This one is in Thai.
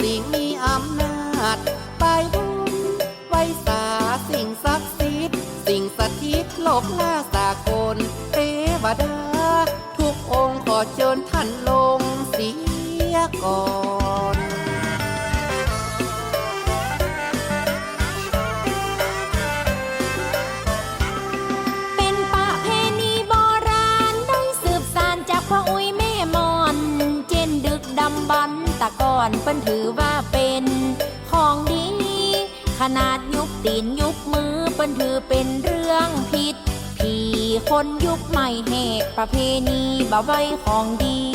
สิ่งมีอำนาจไปบุญไว้สาสิ่งศักดิ์สิทธิ์สิ่งสถิตโลกล่าสากลเทวดา ทุกองค์ขอเชิญท่านลงเสียก่อน ดำบันตะก่อนเปิ้นถือว่าเป็นของดี ขนาดยุบตีนยุบมือเปิ้นถือเป็นเรื่องผิด พี่คนยุคใหม่แหกประเพณีบ่ไว้ของดี